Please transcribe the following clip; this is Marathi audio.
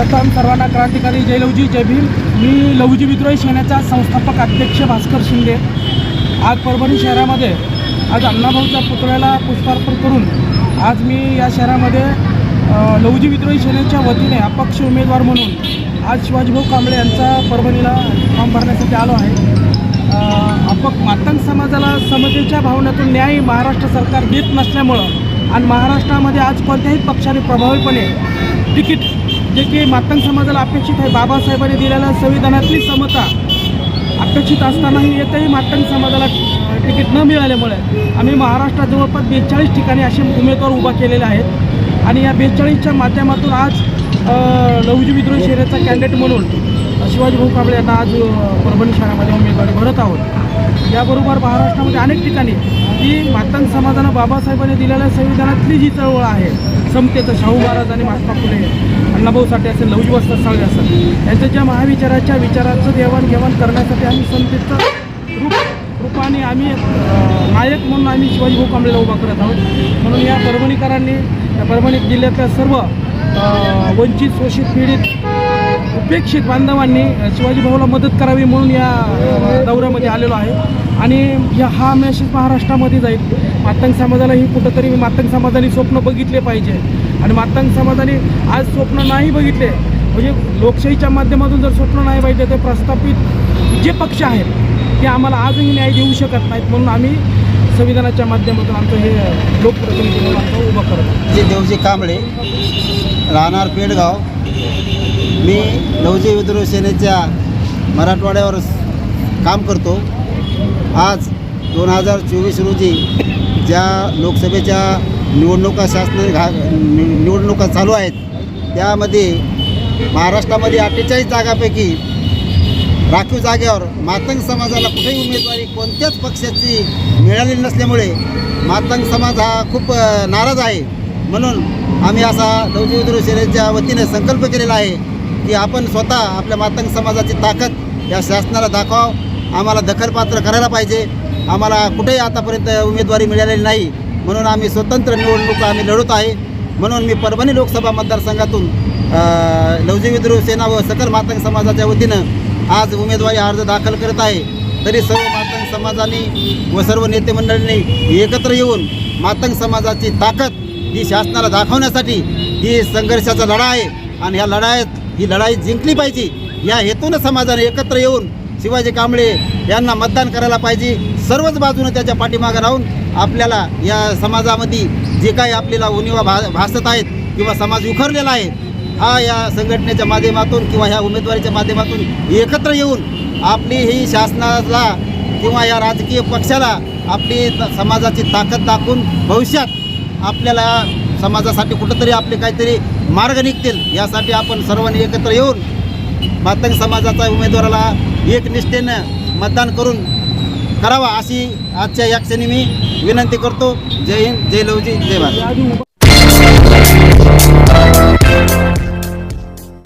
प्रथम सर्वांना क्रांतिकारी जय लवजी जय भीम. मी लवजी विद्रोही सेनेचा संस्थापक अध्यक्ष भास्कर शिंदे. आज परभणी शहरामध्ये आज अण्णाभाऊच्या पुतळ्याला पुष्पार्पण करून आज मी या शहरामध्ये लवजी विद्रोही सेनेच्या वतीने अपक्ष उमेदवार म्हणून आज शिवाजीभाऊ कांबळे यांचा परभणीला फॉर्म भरण्यासाठी आलो आहे. अपक मातंग समाजाला समतेच्या भावनेतून न्याय महाराष्ट्र सरकार देत नसल्यामुळं आणि महाराष्ट्रामध्ये आज कोणत्याही पक्षाने प्रभावीपणे तिकीट जे की मातंग समाजाला अपेक्षित आहे. बाबासाहेबांनी दिलेल्या संविधानातली समता अपेक्षित असतानाही येतही मातंग समाजाला तिकीट न मिळाल्यामुळे आम्ही महाराष्ट्रात जवळपास बेचाळीस ठिकाणी असे उमेदवार उभा केलेले आहेत. आणि या बेचाळीसच्या माध्यमातून आज लहुजी लवजी विद्रोही शेरेचा कॅन्डिडेट म्हणून शिवाजी भाऊ कांबळे यांना आज परभणी शहरामध्ये उमेदवारी भरत आहोत. याबरोबर महाराष्ट्रामध्ये अनेक ठिकाणी ही मातंग समाजानं बाबासाहेबांनी दिलेल्या संविधानातली जी चळवळ आहे समतेचं शाहू महाराज आणि महात्मा फुले अण्णाभाऊ साठे असेल लवजी वस्त्र असेल यांच्या ज्या महाविचाराच्या विचाराचं देवाणघेवाण करण्यासाठी आम्ही समतेचं रूप रूपाने आम्ही नायक म्हणून आम्ही शिवाजी भाऊ कांबळेला उभा करत आहोत. म्हणून या परभणीकरांनी या परभणी जिल्ह्यातल्या सर्व वंचित शोषित पीडित उपेक्षित बांधवांनी शिवाजी भाऊला मदत करावी म्हणून या दौऱ्यामध्ये आलेलो आहे. आणि या हा मेसेज महाराष्ट्रामध्ये जाईल. मातंग समाजालाही कुठंतरी मातंग समाजाने स्वप्न बघितले पाहिजे. आणि मातांग समाजाने आज स्वप्न नाही बघितले. म्हणजे लोकशाहीच्या माध्यमातून जर स्वप्न नाही पाहिजे तर प्रस्थापित जे पक्ष आहेत ते आम्हाला आजही न्याय देऊ शकत नाहीत म्हणून आम्ही संविधानाच्या माध्यमातून आमचं हे लोकप्रतिनिधी म्हणून आमचं उभं करतो जे देवजी कांबळे राहणार पेडगाव मी नवजी विद्रोह सेनेच्या मराठवाड्यावर काम करतो. आज दोन हजार चोवीस रोजी ज्या लोकसभेच्या निवडणुका शासन घा निवडणुका चालू आहेत. त्यामध्ये महाराष्ट्रामध्ये अठ्ठेचाळीस जागापैकी राखीव जागेवर मातंग समाजाला कुठेही उमेदवारी कोणत्याच पक्षाची मिळालेली नसल्यामुळे मातंग समाज हा खूप नाराज आहे. म्हणून आम्ही असा लवजी सेनेच्या वतीने संकल्प केलेला आहे की आपण स्वतः आपल्या मातंग समाजाची ताकद या शासनाला दाखवाव. आम्हाला दखलपात्र करायला पाहिजे. आम्हाला कुठेही आतापर्यंत उमेदवारी मिळालेली नाही. म्हणून आम्ही स्वतंत्र निवडणूक आम्ही लढत आहे. म्हणून मी परभणी लोकसभा मतदारसंघातून लवजी विद्रोह सेना व सकल मातंग समाजाच्या वतीनं आज उमेदवारी अर्ज दाखल करत आहे. तरी सर्व मातंग समाजाने व सर्व नेते मंडळींनी एकत्र येऊन मातंग समाजाची ताकद ही शासनाला दाखवण्यासाठी ही संघर्षाचा लढा आहे आणि ह्या लढाईत ही लढाई जिंकली पाहिजे. या हेतून समाजाने एकत्र येऊन शिवाजी कांबळे यांना मतदान करायला पाहिजे. सर्वच बाजूनं त्याच्या पाठीमागं राहून आपल्याला या समाजामध्ये जे काही आपल्याला उणिवा भा भासत आहेत किंवा समाज उखरलेला आहे हा या संघटनेच्या माध्यमातून किंवा ह्या उमेदवारीच्या माध्यमातून एकत्र येऊन आपली ही शासनाला किंवा या राजकीय पक्षाला आपली त- समाजाची ताकद दाखवून भविष्यात आपल्याला समाजासाठी कुठंतरी आपले काहीतरी मार्ग निघतील यासाठी आपण सर्वांनी एकत्र येऊन मातंग समाजाचा उमेदवाराला एकनिष्ठेनं मतदान करून करावा अशी आजच्या या क्षणी मी विनंती करतो. जय हिंद जय लवजी जय भारत.